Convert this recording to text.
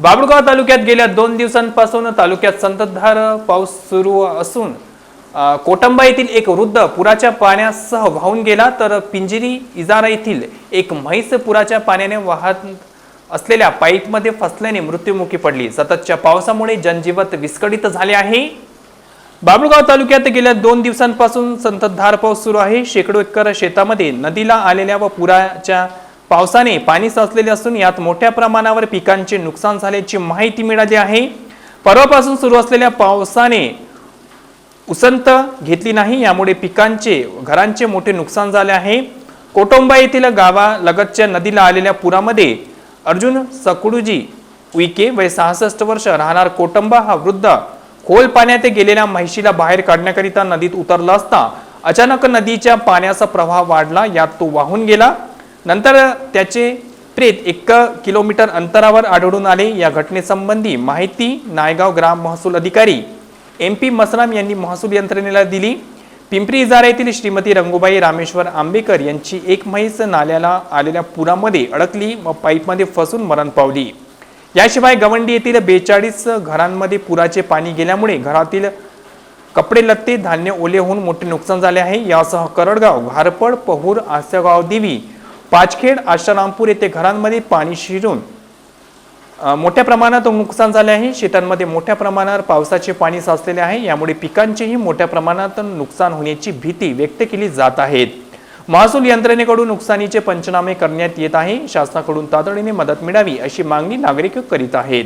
बाबुळगाव तालुक्यात गेल्या दोन दिवसांपासून तालुक्यात संततधार पाऊस सुरू असून कोटंबा येथील एक वृद्ध पुराच्या पाण्यासह वाहून गेला तर पिंजरी इजारा येथील एक म्हैस पुराच्या पाण्याने वाहत असलेल्या पाईपमध्ये फसल्याने मृत्युमुखी पडली. सततच्या पावसामुळे जनजीवन विस्कळीत झाले आहे. बाबुळगाव तालुक्यात गेल्या दोन दिवसांपासून संततधार पाऊस सुरू आहे. शेकडो एकर शेतामध्ये नदीला आलेल्या व पुराच्या पावसाने पाणी साचलेले असून यात मोठ्या प्रमाणावर पिकांचे नुकसान झाल्याची माहिती मिळाली आहे. परवापासून सुरू असलेल्या पावसाने उसंत घेतली नाही यामुळे पिकांचे घरांचे मोठे नुकसान झाले आहे. कोटोंबा येथील गावालगतच्या नदीला आलेल्या पुरामध्ये अर्जुन सकुडूजी विके वय सहासष्ट वर्ष राहणार कोटंबा हा वृद्ध खोल पाण्यात गेलेल्या म्हैशीला बाहेर काढण्याकरिता नदीत उतरला असता अचानक नदीच्या पाण्याचा प्रवाह वाढला यात तो वाहून गेला. नंतर त्याचे प्रेत एक किलोमीटर अंतरावर आढळून आले. या घटनेसंबंधी माहिती नायगाव ग्राम महसूल अधिकारी एम पी मसराम यांनी महसूल यंत्रणेला दिली. पिंपरी इजारा येथील श्रीमती रंगोबाई रामेश्वर आंबेकर यांची एक म्हैस नाल्याला आलेल्या पुरामध्ये अडकली व पाईपमध्ये फसून मरण पावली. याशिवाय गवंडी येथील बेचाळीस घरांमध्ये पुराचे पाणी गेल्यामुळे घरातील कपडे लत्ते धान्य ओले होऊन मोठे नुकसान झाले आहे. यासह करडगाव घारपड पहूर आसेगाव देवी पाचखेड आशारामपूर येथे घरांमध्ये पाणी शिरून मोठ्या प्रमाणात नुकसान झाले आहे. शेतांमध्ये मोठ्या प्रमाणावर पावसाचे पाणी साचलेले आहे. यामुळे पिकांचेही मोठ्या प्रमाणात नुकसान होण्याची भीती व्यक्त केली जात आहेत महसूल यंत्रणेकडून नुकसानीचे पंचनामे करण्यात येत आहे. शासनाकडून तातडीने मदत मिळावी अशी मागणी नागरिक करीत आहेत.